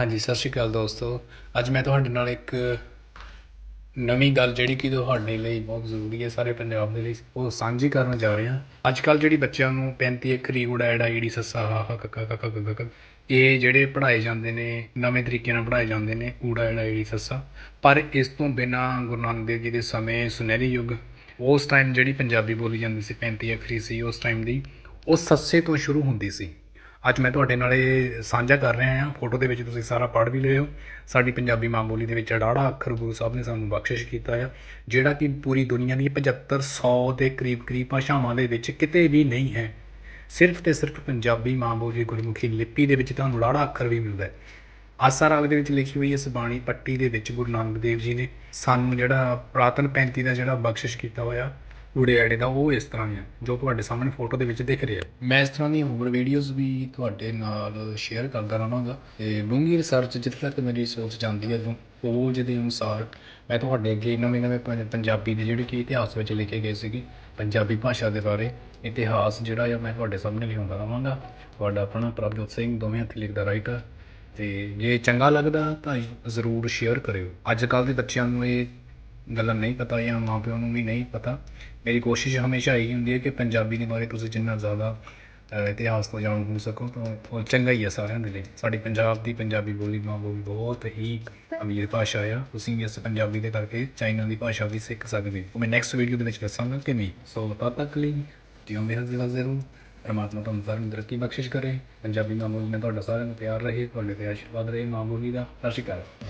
ਹਾਂਜੀ, ਸਤਿ ਸ਼੍ਰੀ ਅਕਾਲ ਦੋਸਤੋ। ਅੱਜ ਮੈਂ ਤੁਹਾਡੇ ਨਾਲ ਇੱਕ ਨਵੀਂ ਗੱਲ ਜਿਹੜੀ ਕਿ ਤੁਹਾਡੇ ਲਈ ਬਹੁਤ ਜ਼ਰੂਰੀ ਹੈ, ਸਾਰੇ ਪੰਜਾਬ ਦੇ ਲਈ, ਉਹ ਸਾਂਝੀ ਕਰਨ ਜਾ ਰਿਹਾ। ਅੱਜ ਕੱਲ੍ਹ ਜਿਹੜੀ ਬੱਚਿਆਂ ਨੂੰ 35 ਅੱਖਰੀ ਊੜਾ ਐੜਾ ਈੜੀ ਸੱਸਾ, ਹਾ ਹਾ ਕੱਕਾ ਕੱਕਾ ਕੱਕਾ ਕੱਕਾ ਇਹ ਜਿਹੜੇ ਪੜ੍ਹਾਏ ਜਾਂਦੇ ਨੇ, ਨਵੇਂ ਤਰੀਕੇ ਨਾਲ ਪੜ੍ਹਾਏ ਜਾਂਦੇ ਨੇ ਊੜਾ ਐੜਾ ਈੜੀ ਸੱਸਾ। ਪਰ ਇਸ ਤੋਂ ਬਿਨਾਂ ਗੁਰੂ ਨਾਨਕ ਦੇਵ ਜੀ ਦੇ ਸਮੇਂ ਸੁਨਹਿਰੀ ਯੁੱਗ, ਉਸ ਟਾਈਮ ਜਿਹੜੀ ਪੰਜਾਬੀ ਬੋਲੀ ਜਾਂਦੀ ਸੀ 35 ਅੱਖਰੀ ਸੀ, ਉਸ ਟਾਈਮ ਦੀ, ਉਹ ਸੱਸੇ ਤੋਂ ਸ਼ੁਰੂ ਹੁੰਦੀ ਸੀ। ਅੱਜ ਮੈਂ ਤੁਹਾਡੇ ਨਾਲ ਇਹ ਸਾਂਝਾ ਕਰ ਰਿਹਾ ਹਾਂ। ਫੋਟੋ ਦੇ ਵਿੱਚ ਤੁਸੀਂ ਸਾਰਾ ਪੜ੍ਹ ਵੀ ਲਏ ਹੋ। ਸਾਡੀ ਪੰਜਾਬੀ ਮਾਂ ਬੋਲੀ ਦੇ ਵਿੱਚ ਅੜਾੜਾ ਅੱਖਰ ਗੁਰੂ ਸਾਹਿਬ ਨੇ ਸਾਨੂੰ ਬਖਸ਼ਿਸ਼ ਕੀਤਾ ਆ। ਜਿਹੜਾ ਕਿ ਪੂਰੀ ਦੁਨੀਆ ਦੀ 7500 ਦੇ ਕਰੀਬ ਕਰੀਬ ਭਾਸ਼ਾਵਾਂ ਦੇ ਵਿੱਚ ਕਿਤੇ ਵੀ ਨਹੀਂ ਹੈ। ਸਿਰਫ ਤੇ ਸਿਰਫ ਪੰਜਾਬੀ ਮਾਂ ਬੋਲੀ ਗੁਰਮੁਖੀ ਲਿਪੀ ਦੇ ਵਿੱਚ ਤੁਹਾਨੂੰ ਲਾੜਾ ਅੱਖਰ ਵੀ ਮਿਲਦਾ ਹੈ। ਆਸਾ ਰਾਗ ਦੇ ਵਿੱਚ ਲਿਖੀ ਹੋਈ ਇਸ ਬਾਣੀ ਪੱਟੀ ਦੇ ਵਿੱਚ ਗੁਰੂ ਨਾਨਕ ਦੇਵ ਜੀ ਨੇ ਸਾਨੂੰ ਜਿਹੜਾ ਪ੍ਰਾਤਨ 35 ਦਾ ਜਿਹੜਾ ਬਖਸ਼ਿਸ਼ ਕੀਤਾ ਹੋਇਆ ਊੜੇ ਆੜੇ ਦਾ ਉਹ ਇਸ ਤਰ੍ਹਾਂ ਹੈ ਜੋ ਤੁਹਾਡੇ ਸਾਹਮਣੇ ਫੋਟੋ ਦੇ ਵਿੱਚ ਦਿਖ ਰਿਹਾ। ਮੈਂ ਇਸ ਤਰ੍ਹਾਂ ਦੀਆਂ ਹੋਰ ਵੀਡੀਓਜ਼ ਵੀ ਤੁਹਾਡੇ ਨਾਲ ਸ਼ੇਅਰ ਕਰਦਾ ਰਹਾਂਗਾ ਤੇ ਡੂੰਘੀ ਰਿਸਰਚ ਜਿੱਥੇ ਤੱਕ ਮੇਰੀ ਸੋਚ ਜਾਂਦੀ ਹੈ ਉਹ ਜਿਹਦੇ ਅਨੁਸਾਰ ਮੈਂ ਤੁਹਾਡੇ ਅੱਗੇ ਨਵੇਂ ਨਵੇਂ ਪੰਜਾਬੀ ਦੇ ਜਿਹੜੇ ਕਿ ਇਤਿਹਾਸ ਵਿੱਚ ਲਿਖੇ ਗਏ ਸੀਗੇ, ਪੰਜਾਬੀ ਭਾਸ਼ਾ ਦੇ ਬਾਰੇ, ਇਤਿਹਾਸ ਜਿਹੜਾ ਆ ਮੈਂ ਤੁਹਾਡੇ ਸਾਹਮਣੇ ਲਿਆਉਂਦਾ ਰਹਾਂਗਾ। ਤੁਹਾਡਾ ਆਪਣਾ ਪ੍ਰਭਜੋਤ ਸਿੰਘ, ਦੋਵੇਂ ਹੱਥ ਲਿਖਦਾ ਰਾਈਟਰ ਤੇ ਜੇ ਚੰਗਾ ਲੱਗਦਾ ਤਾਂ ਜ਼ਰੂਰ ਸ਼ੇਅਰ ਕਰਿਓ। ਅੱਜ ਕੱਲ੍ਹ ਦੇ ਬੱਚਿਆਂ ਨੂੰ ਇਹ ਗੱਲਾਂ ਨਹੀਂ ਪਤਾ ਜਾਂ ਮਾਂ ਪਿਓ ਨੂੰ ਵੀ ਨਹੀਂ ਪਤਾ। ਮੇਰੀ ਕੋਸ਼ਿਸ਼ ਹਮੇਸ਼ਾ ਇਹੀ ਹੁੰਦੀ ਹੈ ਕਿ ਪੰਜਾਬੀ ਦੇ ਬਾਰੇ ਤੁਸੀਂ ਜਿੰਨਾ ਜ਼ਿਆਦਾ ਇਤਿਹਾਸ ਤੋਂ ਜਾਣੂ ਹੋ ਸਕੋ ਤਾਂ ਉਹ ਚੰਗਾ ਹੀ ਹੈ ਸਾਰਿਆਂ ਦੇ ਲਈ। ਸਾਡੀ ਪੰਜਾਬ ਦੀ ਪੰਜਾਬੀ ਬੋਲੀ ਮਾਂ ਬੋਲੀ ਬਹੁਤ ਹੀ ਅਮੀਰ ਭਾਸ਼ਾ ਆ। ਤੁਸੀਂ ਇਸ ਪੰਜਾਬੀ ਦੇ ਕਰਕੇ ਚਾਈਨਾ ਦੀ ਭਾਸ਼ਾ ਵੀ ਸਿੱਖ ਸਕਦੇ ਹੋ। ਮੈਂ ਨੈਕਸਟ ਵੀਡੀਓ ਦੇ ਵਿੱਚ ਦੱਸਾਂਗਾ ਕਿ ਨਹੀਂ। ਸੋ ਤਦ ਤੱਕ ਲਈ ਜਿਉਂ ਜਿਉਂਦੇ ਹਜ਼ਰ ਜ਼ਰੂਰ ਪਰਮਾਤਮਾ ਤੁਹਾਨੂੰ ਸਾਰਿਆਂ ਨੂੰ ਤਰੱਕੀ ਬਖਸ਼ਿਸ਼ ਕਰੇ। ਪੰਜਾਬੀ ਮਾਂ ਬੋਲੀ ਨਾਲ ਤੁਹਾਡਾ ਸਾਰਿਆਂ ਨੂੰ ਪਿਆਰ ਰਹੇ, ਤੁਹਾਡੇ ਤੇ ਆਸ਼ੀਰਵਾਦ ਰਹੇ ਮਾਂ ਬੋਲੀ ਦਾ। ਸਤਿ ਸ਼੍ਰੀ ਅਕਾਲ।